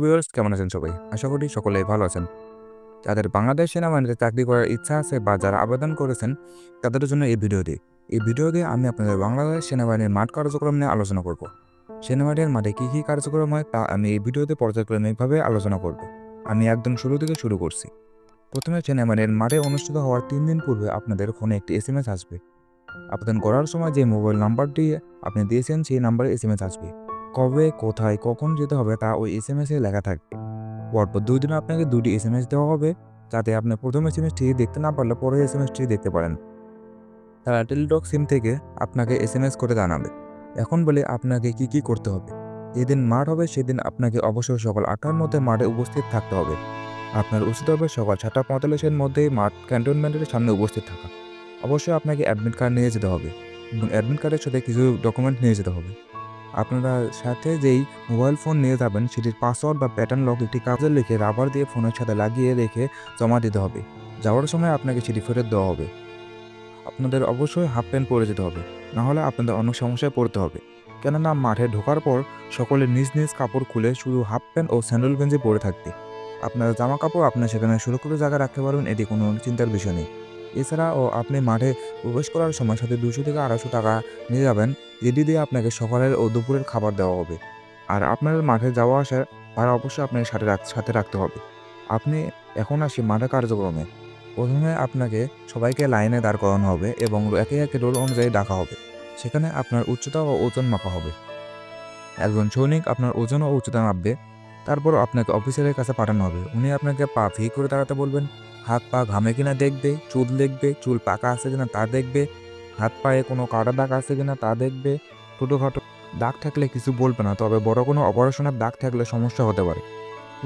Viewers কেমন আছেন সবাই? আশা করি সকলেই ভালো আছেন। যাদের বাংলাদেশ সেনাবাহিনীতে চাকরি করার ইচ্ছা আছে বা যারা আবেদন করেছেন, তাদের জন্য এই ভিডিওটি। এই ভিডিওতে আমি আপনাদের বাংলাদেশ সেনাবাহিনীর মাঠ কার্যক্রম নিয়ে আলোচনা করব। সেনাবাহিনীর মাঠে কী কী কার্যক্রম হয় তা আমি এই ভিডিওতে পর্যায়ক্রমিকভাবে আলোচনা করব। আমি একদম শুরু থেকে শুরু করছি। প্রথমে সেনাবাহিনীর মাঠে অনুষ্ঠিত হওয়ার তিন দিন পূর্বে আপনাদের ফোনে একটি এস আসবে। আবেদন করার সময় যে মোবাইল নাম্বারটি আপনি দিয়েছেন, সেই নাম্বারে এস আসবে। কবে, কোথায়, কখন যেতে হবে তা ওই এস এম এসে লেখা থাকবে পরপর দুই দিনে আপনাকে দুটি এস এম এস দেওয়া হবে, যাতে আপনি প্রথম এস এম এসটি দেখতে না পারলে পরের এস এম এসটি দেখতে পারেন। তারা টেলিটক সিম থেকে আপনাকে এস এম এস করে জানাবে। এখন বলে আপনাকে কি কি করতে হবে? যেদিন মাঠ হবে সেদিন আপনাকে অবশ্যই সকাল আটটার মধ্যে মাঠে উপস্থিত থাকতে হবে। আপনার উচিত হবে সকাল সাতটা পঁয়তাল্লিশের মধ্যেই মাঠ ক্যান্টনমেন্টের সামনে উপস্থিত থাকা। অবশ্যই আপনাকে অ্যাডমিট কার্ড নিয়ে যেতে হবে এবং অ্যাডমিট কার্ডের সাথে কিছু ডকুমেন্ট নিয়ে যেতে হবে। আপনারা সাথে যেই মোবাইল ফোন নিয়ে যাবেন, সেটির পাসওয়ার্ড বা প্যাটার্ন লক একটি কাগজে লিখে রাবার দিয়ে ফোনের সাথে লাগিয়ে রেখে জমা দিতে হবে। যাওয়ার সময় আপনাকে সেটি ফেরত দেওয়া হবে। আপনাদের অবশ্যই হাফ প্যান্ট পরে যেতে হবে, নাহলে আপনাদের অনেক সমস্যায় পড়তে হবে। কেননা মাঠে ঢোকার পর সকলে নিজ নিজ কাপড় খুলে শুধু হাফ প্যান্ট ও স্যান্ডেল গেঞ্জি পরে থাকবে। আপনার জামা কাপড় আপনার সেখানে সুরক্ষিত জায়গায় রাখতে পারবেন, এটি কোনো চিন্তার বিষয় নেই। এছাড়াও আপনি মাঠে প্রবেশ করার সময় সাথে দুশো থেকে আড়াইশো টাকা নিয়ে যাবেন। যেটি দিয়ে আপনাকে সকালের ও দুপুরের খাবার দেওয়া হবে। আর আপনার মাঠে যাওয়া আসার ভাড়া অবশ্যই আপনাকে সাথে সাথে রাখতে হবে। আপনি এখন আসি মাঠে কার্যক্রমে। প্রথমে আপনাকে সবাইকে লাইনে দাঁড় করানো হবে এবং একে একে রোল অনুযায়ী ডাকা হবে। সেখানে আপনার উচ্চতা ও ওজন মাপা হবে। একজন সৈনিক আপনার ওজন ও উচ্চতা মাপবে। তারপর আপনাকে অফিসারের কাছে পাঠানো হবে। উনি আপনাকে পা ফি করে দাঁড়াতে বলবেন, হাত পা ঘামে কিনা দেখবে, চুল দেখবে, চুল পাকা আছে কিনা তা দেখবে, হাত পায়ে কোনো কাটা দাগ আছে কিনা তা দেখবে, ছোটোখাটো দাগ থাকলে কিছু বলবে না, তবে বড় কোনো অপারেশনের দাগ থাকলে সমস্যা হতে পারে।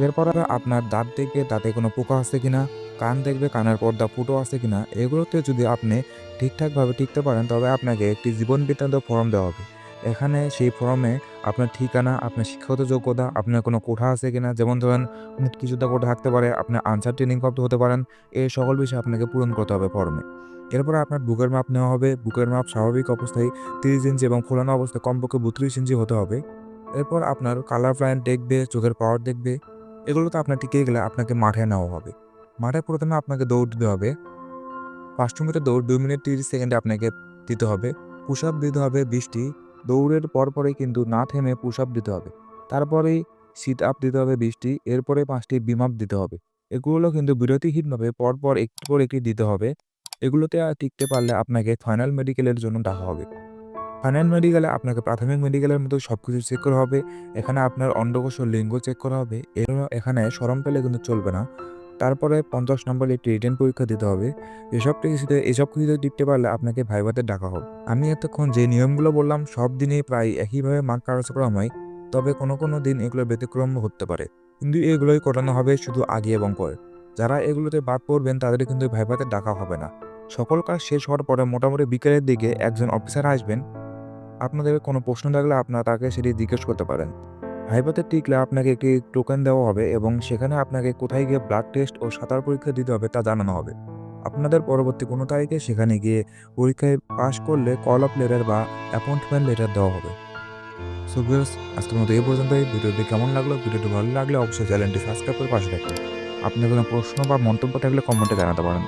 এরপর আপনার দাঁত দেখবে, দাঁতে কোনো পোকা আছে কিনা, কান দেখবে, কানের পর্দা ফুটো আছে কিনা, এগুলোতে যদি আপনি ঠিকঠাকভাবে টিকতে পারেন, তবে আপনাকে একটি জীবন বৃত্তান্ত ফর্ম দেওয়া হবে। এখানে সেই ফর্মে আপনার ঠিকানা, আপনার শিক্ষাগত যোগ্যতা, আপনার কোনো কোঠা আছে কিনা? যেমন ধরেন মুক্তিযোদ্ধা কোঠা থাকতে পারে, আপনার আনসার ট্রেনিং প্রাপ্ত হতে পারেন এই সকল বিষয় আপনাকে পূরণ করতে হবে ফর্মে। এরপর আপনার বুকের মাপ নেওয়া হবে, বুকের মাপ স্বাভাবিক অবস্থায় তিরিশ ইঞ্চি এবং ফোলানো অবস্থায় কমপক্ষে বত্রিশ ইঞ্চি হতে হবে। এরপর আপনার কালার প্লাইন দেখবে, চোখের পাওয়ার দেখবে, এগুলো তো আপনার টিকে গেলে আপনাকে মাঠে নেওয়া হবে। মাঠে প্রথমে আপনাকে দৌড় দিতে হবে। পাঁচশো মিটার দৌড়, দুই মিনিট তিরিশ সেকেন্ডে আপনাকে দিতে হবে। পুশ আপ দিতে হবে বিশটি দৌড়ের পরপরেই কিন্তু না থেমে পুশ আপ দিতে হবে। তারপরেই সিট আপ দিতে হবে বিশটি এরপরে পাঁচটি বিম আপ দিতে হবে। এগুলো কিন্তু বিরতিহীনভাবে পরপর একটি করে একটি দিতে হবে। এগুলোতে টিকতে পারলে আপনাকে ফাইনাল মেডিকেলের জন্য ডাকা হবে। ফাইনাল মেডিকেলে আপনাকে প্রাথমিক মেডিকেলের মতো সব কিছু চেক করা হবে। এখানে আপনার অন্ডকোষ লিঙ্গ চেক করা হবে। এখানে সরম পেলে কিন্তু চলবে না। তারপরে পঞ্চাশ নম্বর একটি রিটার্ন পরীক্ষা দিতে হবে। এসব কিছুতে এসব কিছুতে টিকতে পারলে আপনাকে ভাইভাতে ডাকা হবে। আমি এতক্ষণ যে নিয়মগুলো বললাম, সব দিনেই প্রায় একইভাবে মার্ক কার্যক্রম হয় তবে কোনো কোনো দিন এগুলো ব্যতিক্রম হতে পারে। কিন্তু এগুলোই করানো হবে শুধু আগে এবং পরে। যারা এগুলোতে বাদ পড়বেন, তাদের কিন্তু ভাইভাতে ডাকা হবে না। সকল কাজ শেষ হওয়ার পরে মোটামুটি বিকেলের দিকে একজন অফিসার আসবেন। আপনাদের কোনো প্রশ্ন থাকলে আপনারা তাকে সেটি জিজ্ঞেস করতে পারেন। ভাইভাতে টিকলে আপনাকে একটি টোকেন দেওয়া হবে এবং সেখানে আপনাকে কোথায় গিয়ে ব্লাড টেস্ট ও সাঁতার পরীক্ষা দিতে হবে তা জানানো হবে। আপনাদের পরবর্তী কোনো তারিখে সেখানে গিয়ে পরীক্ষায় পাশ করলে কল অফ লেটার বা অ্যাপয়েন্টমেন্ট লেটার দেওয়া হবে। সো ভিউয়ার্স আজকের মতো এই পর্যন্তই। ভিডিওটি কেমন লাগল? ভিডিওটি ভালো লাগলে অবশ্যই চ্যানেলটি সাবস্ক্রাইব করে পাশে রাখবেন আপনার কোনো প্রশ্ন বা মন্তব্য থাকলে কমেন্টে জানাতে পারেন।